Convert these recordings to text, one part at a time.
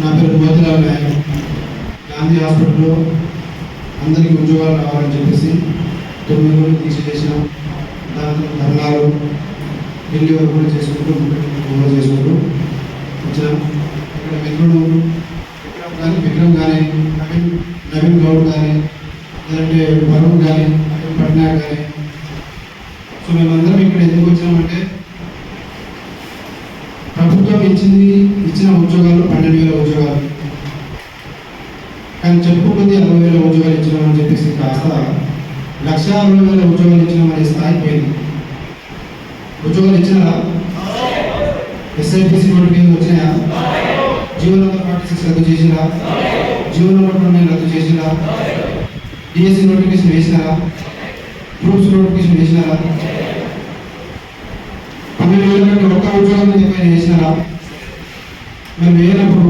నా పేరు మోతిలాల్ నాయక్. గాంధీ హాస్పిటల్లో అందరికీ ఉద్యోగాలు రావాలని చెప్పేసి తొమ్మిది రోజులు దీక్ష చేసినాం. దాంతో ధర్నాలు ఢిల్లీ వరకు కూడా చేసుకుంటూ కూడా చేసుకుంటూ వచ్చినాం. ఇక్కడ మిత్రుడు విక్రమ్ కానీ విక్రమ్ కానీ నవీన్ నవీన్ గౌడ్ కానీ లేదంటే వరుణ్ కానీ నవీన్ పట్నాయక్ కానీ సో మేమందరం ఇక్కడ ఎందుకు వచ్చినామంటే ఇచ్చింది ఇచ్చిన ఉద్యోగాలు పన్నెండు వేల ఉద్యోగాలు. కానీ చెప్పుకుంది అరవై వేల ఉద్యోగాలు ఇచ్చినామని చెప్పేసి కాస్త లక్ష అరవై వేల ఉద్యోగాలు ఇచ్చినామనే స్థాయి పోయింది. ఉద్యోగాలు ఇచ్చినారా ఎస్ఐపిసి నోటిఫికేషన్ వచ్చినాయా? జీవో నెంబర్ ఫార్టీ సిక్స్ రద్దు చేసినా జీవో నెంబర్ ట్వంటీ రద్దు చేసినా డిఎస్సి నోటిఫికేషన్ వేసినారా? గ్రూప్స్ నోటిఫికేషన్ వేసినారా? పన్నెండు వేల కంటే ఒక్క ఉద్యోగం ఎక్కువ చేసినారా? మరి వేరేప్పుడు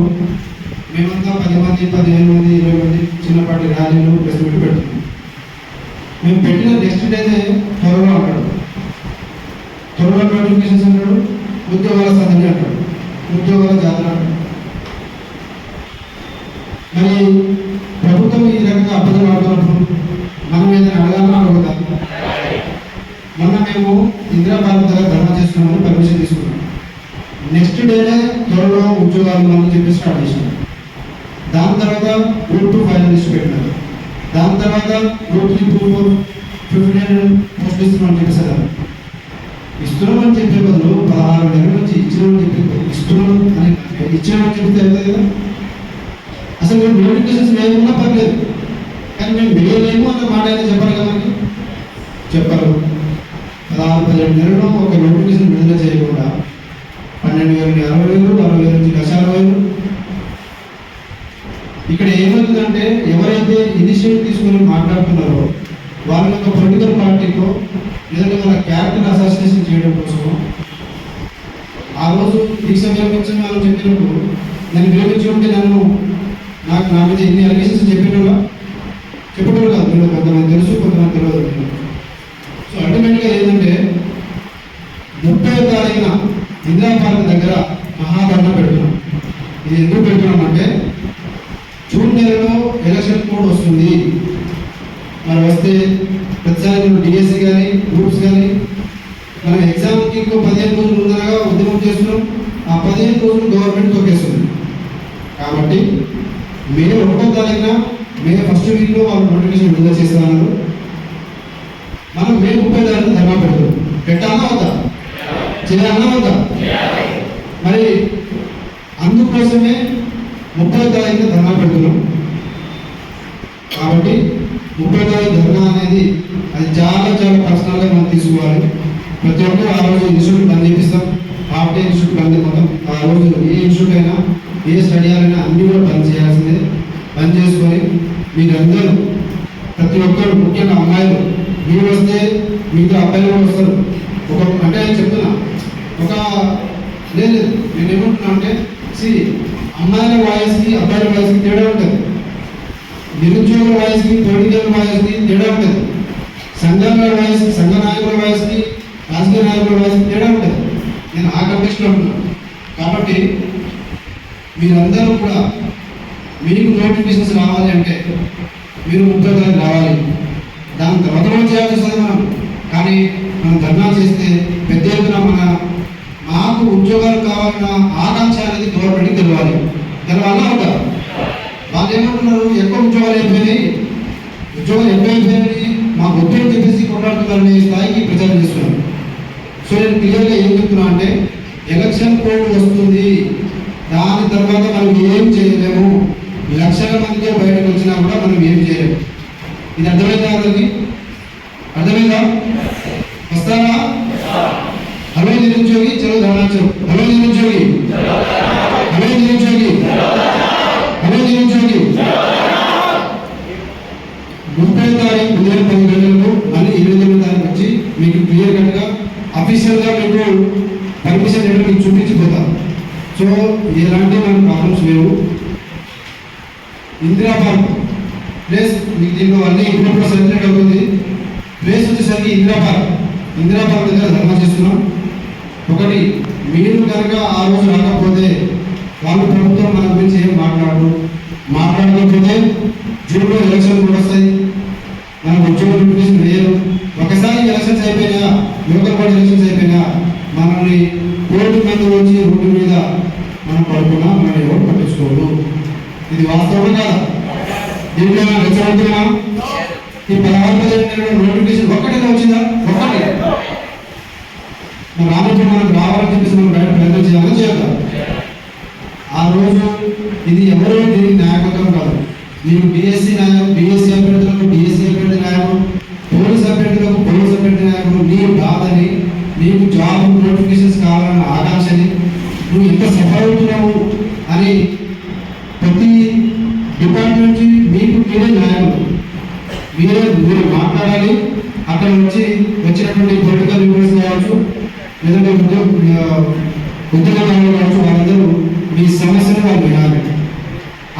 మేమంతా పది మంది పదిహేను మంది ఇరవై మంది చిన్నపాటి ర్యాలీలు ప్రెస్ మీట్ పెడుతున్నాం. మేము పెట్టిన నెక్స్ట్ డేనే త్వరలో అంటాడు త్వరలో నోటిఫికేషన్స్ అంటాడు ఉద్యోగాల సదని అంటాడు ఉద్యోగాల జాతర అంటాడు మరి ప్రభుత్వం ఈ రకంగా అబద్ధం ఆడుతున్నప్పుడు మనం ఏదైనా అడగాలన్నా అడగదా మొన్న మేము ఇందిరాబాద్ పార్క్ దగ్గర ధర్నా చేస్తున్నామని పర్మిషన్ తీసుకున్నాం. నెక్స్ట్ డేనే త్వరలో ఉద్యోగాలు మనం చెప్పి స్టార్ట్ చేసినారు దాని తర్వాత గ్రూప్ టూ ఫైనల్ లిస్ట్ పెట్టినారు. దాని తర్వాత group three group four fifteen post ఇస్తున్నామని చెప్పేసారు ఇస్తున్నామని చెప్పే బదులు పదహారు నెలల నుంచి ఇచ్చినామని చెప్పి ఇస్తున్నాం అని ఇచ్చినామని చెప్తే అవుతుంది కదా? అసలు మేము నోటిఫికేషన్స్ లేకుండా పర్లేదు. కానీ మేము వేయలేము అన్న మాట అయితే చెప్పాలి కదా చెప్పారు చెప్పరు పదహారు పదిహేడు నెలలో ఒక నోటిఫికేషన్ విడుదల చేయకుండా పన్నెండు వేల అరవై వేలు అరవై వేల నుంచి లక్ష అరవై వేలు ఇక్కడ ఏమవుతుందంటే ఎవరైతే ఇనిషియేటివ్ తీసుకొని మాట్లాడుతున్నారో వాళ్ళ యొక్క పొలిటికల్ పార్టీకో లేదంటే వాళ్ళ క్యారెక్టర్ అసోసియేషన్ చేయడం కోసం ఆ రోజు దీక్ష విరమించని వాళ్ళు చెప్పినప్పుడు నేను విరమించి ఉంటే నన్ను నాకు నా మీద ఎన్ని అలిగేషన్స్ చెప్పినోళ్ళ చెప్పడం కాదు మీరు కొంతమంది తెలుసు కొంతమంది తెలియదు. సో అల్టిమేట్గా ఏంటంటే ముప్పై తారీఖు ఇందిరా పార్క్ దగ్గర మహాదండ పెడుతున్నాం. ఇది ఎందుకు పెడుతున్నాం అంటే జూన్ నెలలో ఎలక్షన్ కోడ్ వస్తుంది. మరి వస్తే ప్రతిసారి డిఎస్సి కానీ గ్రూప్స్ కానీ మనం ఎగ్జామ్కి ఇంకో పదిహేను రోజులు ముందరగా ఉద్యమం చేస్తున్నాం. ఆ పదిహేను రోజులు గవర్నమెంట్ తొక్కేస్తుంది. కాబట్టి మే ఒకటో తారీఖున మే ఫస్ట్ వీక్లో వాళ్ళు నోటిఫికేషన్ విడుదల చేస్తున్నారు మనం మే ముప్పై తారీఖున ధర్నా పెడతాం. పెట్టాలా అవుతా చేయాలా ఉందా మరి అందుకోసమే ముప్పై తారీఖు ధర్నా పెడుతున్నాం. కాబట్టి ముప్పై తారీఖు ధర్నా అనేది అది చాలా చాలా పర్సనల్గా మనం తీసుకోవాలి. ప్రతి ఒక్కరు ఆ రోజు ఇన్స్టిట్యూట్ బంద్ చేపిస్తాం. హాఫ్ డే ఇన్స్టిట్యూట్ బంద్ మొత్తం ఆ రోజు ఏ ఇన్స్టిట్యూట్ అయినా ఏ స్టడీ అయినా అన్ని కూడా బంద్ చేయాల్సిందే. బంద్ చేసుకొని మీరందరూ ప్రతి ఒక్కరు ముఖ్యంగా అమ్మాయిలు మీరు వస్తే మిగతా అబ్బాయిలు కూడా వస్తారు. ఒక అంటే చెప్తున్నా ఒక లేదు లేదు, నేను ఏమంటున్నా అంటే సి అమ్మాయిల వాయిస్కి అబ్బాయిల వాయిస్కి తేడా ఉంటుంది. నిరుద్యోగుల వాయిస్కి పొలిటికల్ వాయిస్కి తేడా ఉంటుంది. సంఘాల వాయిస్ సంఘ నాయకుల వాయిస్కి రాజకీయ నాయకుల వాయిస్కి తేడా ఉంటుంది. నేను ఆ కండిషన్లో ఉంటున్నాను. కాబట్టి మీరందరూ కూడా మీకు నోటిఫికేషన్స్ రావాలి అంటే మీరు ముప్పై తారీఖు రావాలి. దాని తర్వాత మనం చేయాల్సి వస్తుంది మనం. కానీ మనం ధర్నా చేస్తే పెద్ద ఎత్తున మన మాకు ఉద్యోగాలు కావాలన్న ఆకాంక్ష అనేది గవర్నమెంట్కి తెలవాలి. తెలవాలా అవుతా వాళ్ళు ఏమంటున్నారు? ఎక్కువ ఉద్యోగాలు అయిపోయినాయి. ఉద్యోగాలు ఎక్కువ అయిపోయినాయి మాకు ఉద్యోగం చెప్పేసి కొట్లాడుతున్నారనే స్థాయికి ప్రచారం చేస్తున్నారు. సో నేను క్లియర్గా ఏం చెప్తున్నా అంటే ఎలక్షన్ కోడ్ వస్తుంది. దాని తర్వాత మనం ఏం చేయలేము. లక్షల మందితో బయటకు వచ్చినా కూడా మనం ఏం చేయలేము. ఇది అర్థమైందా అందరికి అర్థమైందా? వస్తారా? హలో నిరుద్యోగి చలో ధనాచరు హలో నిరుద్యోగి. హలో నిరుద్యోగి. హలో నిరుద్యోగి. ముప్పై తారీఖు ఉదయం పది గంటలకు మళ్ళీ ఇరవై తొమ్మిది తారీఖు వచ్చి మీకు క్లియర్ కట్గా అఫీషియల్గా మీకు పర్మిషన్ లెటర్ మీకు చూపించిపోతాం. సో ఎలాంటి మనకు ప్రాబ్లమ్స్ లేవు. ఇందిరా పార్క్. ప్లేస్ మీకు దీంట్లో అన్ని ఇప్పుడు సెలెక్ట్ అవుతుంది ప్లేస్ వచ్చేసరికి ఇందిరా పార్క్. ఇందిరా పార్క్ దగ్గర ధర్నా చేస్తున్నాం. ఒకటి మీరు కనుక ఆ రోజు రాకపోతే వాళ్ళు ప్రభుత్వం మన గురించి ఏం మాట్లాడరు మాట్లాడకపోతే జూన్లో ఎలక్షన్ కూడా వస్తాయి. మనకు ఉద్యోగం నోటిఫికేషన్ వేయరు. ఒకసారి ఎలక్షన్స్ అయిపోయినా లోకల్ బాడీ ఎలక్షన్స్ అయిపోయినా మనల్ని కోర్టు మీద వచ్చి రోడ్డు మీద మనం పడుకున్నా మనం ఎవరు పట్టించుకోరు. ఇది వాస్తవం కాదా? దీంట్లో రెచ్చగొడుతున్నా ఈ పదహారు పదిహేను నోటిఫికేషన్ ఒక్కటే వచ్చిందా? ఒక్క నువ్వు రానప్పుడు మనకు రావాలని చెప్పేసి మనం బయట ప్రయత్నం చేయాలని చేద్దాం. ఆ రోజు ఇది ఎవరో దీనికి నాయకత్వం కాదు. మీరు బీఎస్సీ నాయకుడు బీఎస్సీ అభ్యర్థులకు బీఎస్సీ అభ్యర్థి నాయకుడు పోలీస్ అభ్యర్థులకు పోలీస్ అభ్యర్థి నాయకుడు నీ బాధని నీకు జాబ్ నోటిఫికేషన్స్ కావాలన్న ఆకాంక్షని నువ్వు ఎంత సఫర్ అవుతున్నావు అని ప్రతి డిపార్ట్మెంట్ మీకు మీరే నాయకుడు మీరే మీరు మాట్లాడాలి. అక్కడ నుంచి వచ్చినటువంటి పొలిటికల్ లీడర్స్ కావచ్చు లేదంటే ఉద్యోగ ఉద్యోగాలు కావచ్చు వాళ్ళందరూ మీ సమస్యను వాళ్ళు వినాలి.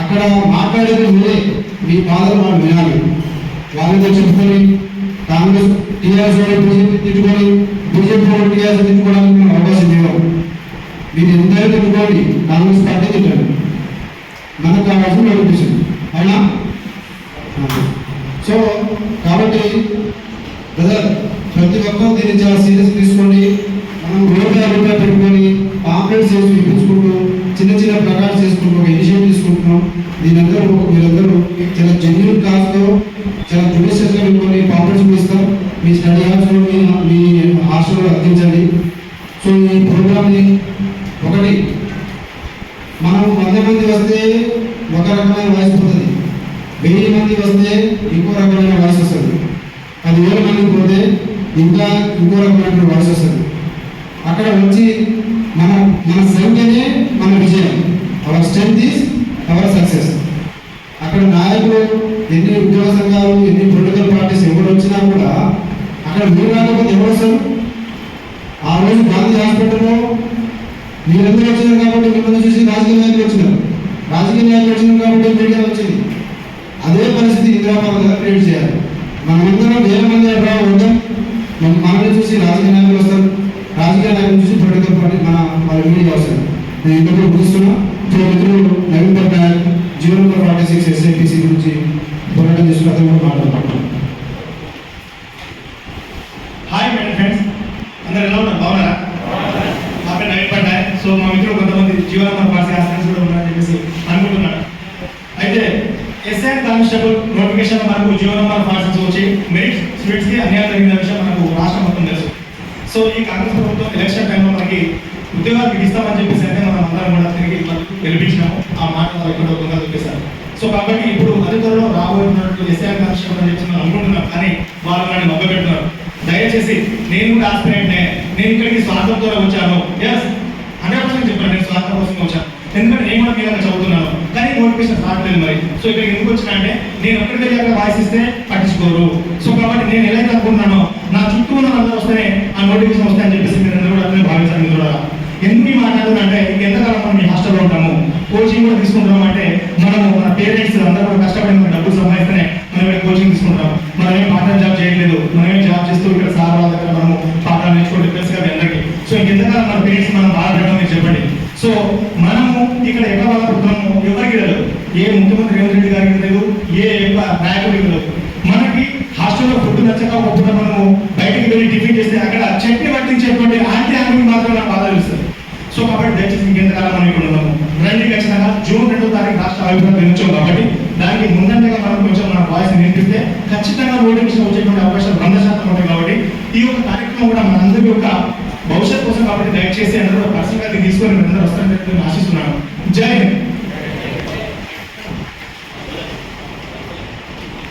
అక్కడ మాట్లాడేది మీరే మీ బాధలు వాళ్ళు వినాలి. వాళ్ళతో చెప్పుకొని కాంగ్రెస్ టీఆర్ఎస్ వాళ్ళు బీజేపీ తిట్టుకొని బీజేపీ వాళ్ళు టీఆర్ఎస్ తిట్టుకోవడానికి మేము అవకాశం ఇవ్వం మీరు ఎంతైనా తిట్టుకోండి కాంగ్రెస్ పార్టీ తిట్టండి మనకు కావాల్సిన నోటిఫికేషన్ అవునా? సో కాబట్టి బ్రదర్ ప్రతి ఒక్కరు దీన్ని చాలా సీరియస్ రూపాయ పెట్టుకొని పాంప్లెట్స్ చేసి ఇప్పించుకుంటూ చిన్న చిన్న ప్రకారం చేసుకుంటూ ఒక ఇనిషియేటివ్ తీసుకుంటున్నాం. దీనందరూ మీరందరూ చాలా జెన్యున్ కాస్తో చాలా జుడిషియస్గా పెట్టుకొని పాంప్లెట్స్ ఇస్తాం. మీ స్టడీ హాల్స్లో మీ మీ హాస్టల్లో అందించండి. సో ఈ ప్రోగ్రామ్ని ఒకటి మనం వంద మంది వస్తే ఒక రకమైన వాయిస్ పోతుంది వెయ్యి మంది వస్తే ఇంకో రకమైన వాయిస్ వస్తుంది. పదివేల మంది పోతే ఇంకా ఇంకో రకమైన వాయిస్ వస్తుంది. అక్కడ వచ్చి మన మన సంఖ్యనే మన విజయం our strength is our success అక్కడ నాయకులు ఎన్ని ఉద్యోగ సంఘాలు ఎన్ని పొలిటికల్ పార్టీస్ ఎవరు వచ్చినా కూడా అక్కడ మీరు రాకపోతే ఎవరు వస్తారు ఆ రోజు గాంధీ హాస్పిటల్లో మీరందరూ వచ్చినారు కాబట్టి మిమ్మల్ని చూసి రాజకీయ నాయకులు వచ్చినారు. రాజకీయ నాయకులు వచ్చినారు కాబట్టి మీడియా వచ్చింది అదే పరిస్థితి ఇందిరాబాద్ దగ్గర క్రియేట్ చేయాలి మనమందరం వేల మంది రా వద్దాం మన- మనల్ని చూసి రాజకీయ నాయకులు వస్తారు రాజకీయ నాయకులు చూసి పొలిటికల్ పార్టీ మన వాళ్ళ నేను ఇంతకు ముగిస్తున్నా సో మిత్రులు నవీన్ పట్నాయక్ జీవన్ నెంబర్ ఫార్టీ సిక్స్ ఎస్ఐపిసి గురించి పోరాటం చేస్తున్న అతను కూడా మాట్లాడుతున్నాను హాయ్ మేడం ఫ్రెండ్స్ అందరు ఎలా ఉన్నారు? బాగున్నారా? మా పేరు నవీన్ పట్నాయక్. సో మా మిత్రులు కొంతమంది జీవన పార్టీ హాస్టల్స్ కూడా ఉన్నారని చెప్పేసి అనుకుంటున్నాను అయితే ఎస్ఐ కానిస్టేబుల్ నోటిఫికేషన్ మనకు జీవో నెంబర్ పార్సల్స్ వచ్చి మెరిట్ స్టూడెంట్స్కి అన్యాయం జరిగిన విషయం మనకు రాష్ట్రం మొత్తం తెలుసు. సో ఈ కాంగ్రెస్ ప్రభుత్వం ఎలక్షన్ టైంలో మనకి ఉద్యోగాలు ఇస్తామని చెప్పేసి అయితే మనం అందరం కూడా తిరిగి గెలిపించినాము. ఆ మాట వాళ్ళు ఎక్కడో దొంగ చెప్పేశారు. సో కాబట్టి ఇప్పుడు అతి త్వరలో రాబోతున్నట్టు ఎస్ఐ కార్యక్రమం అని చెప్పి మనం అనుకుంటున్నాం. కానీ వాళ్ళు నన్ను మబ్బ దయచేసి నేను కూడా ఆస్పిరెంట్నే నేను ఇక్కడికి స్వార్థం ద్వారా వచ్చాను. ఎస్ హండ్రెడ్ పర్సెంట్ చెప్పాను. నేను స్వార్థం కోసం వచ్చాను. ఎందుకంటే నేను కూడా మీద చదువుతున్నాను. కానీ నోటిఫికేషన్ రావట్లేదు మరి. సో ఇక్కడికి ఎందుకు వచ్చినా అంటే నేను ఎక్కడికి వెళ్ళాక అక్కడ వాయిస్ ఇస్తే పట్టించుకోరు. సో కాబట్టి నేను ఎలా అనుకుంటున్నానో నా చుట్టూ ఉన్న అందరూ వస్తేనే ఆ నోటిఫికేషన్ వస్తాయని చెప్పేసి మీరు అందరూ కూడా అట్లనే భావించాను మీరు కూడా ఎందుకు ఈ మాట్లాడుతున్నా అంటే మనం హాస్టల్లో ఉంటాము కోచింగ్ కూడా తీసుకుంటున్నాం అంటే మనము మన పేరెంట్స్ అందరూ కూడా కష్టపడి మన డబ్బులు సంపాదిస్తేనే మనం కోచింగ్ తీసుకుంటాం మనమే పార్ట్ టైం జాబ్ చేయట్లేదు మనమే జాబ్ చేస్తూ ఇక్కడ సార్ వాళ్ళ దగ్గర మనము పాఠాలు నేర్చుకోవడం తెలుసు కదా అందరికీ. సో ఇంకెంతకాలం మన పేరెంట్స్ మనం బాధపడడం మీరు చెప్పండి. సో మనము ఇక్కడ ఎక్కడ బాధపడుతున్నాము ఎవరికి తెలియదు. ఏ ముఖ్యమంత్రి రేవంత్ రెడ్డి గారికి తెలియదు ఏ యొక్క నాయకుడికి తెలియదు. మనకి హాస్టల్లో ఫుడ్ నచ్చక ఒక మనము బయటకు వెళ్ళి టిఫిన్ చేస్తే అక్కడ చట్నీ పట్టించేటువంటి ఆంటీ ఆంటీ మాత్రం నాకు బాధ తెలుస్తుంది సో కాబట్టి దయచేసి ఇంకెంతకాలం మనం ఇక్కడ ఉన్నాము రండి ఖచ్చితంగా. జూన్ రెండో తారీఖు రాష్ట్ర అభిప్రాయం దినోత్సవం కాబట్టి దానికి ముందంటగా మనం కొంచెం మన వాయిస్ వినిపిస్తే ఖచ్చితంగా నోటిఫికేషన్ వచ్చేటువంటి అవకాశాలు వంద శాతం ఉంటాయి కాబట్టి ఈ యొక్క కార్యక్రమం కూడా మనందరి యొక్క భవిష్యత్ కోసం కాబట్టి దయచేసి అందరూ పర్సనల్గా తీసుకొని అందరూ వస్తారని చెప్పి ఆశిస్తున్నాను.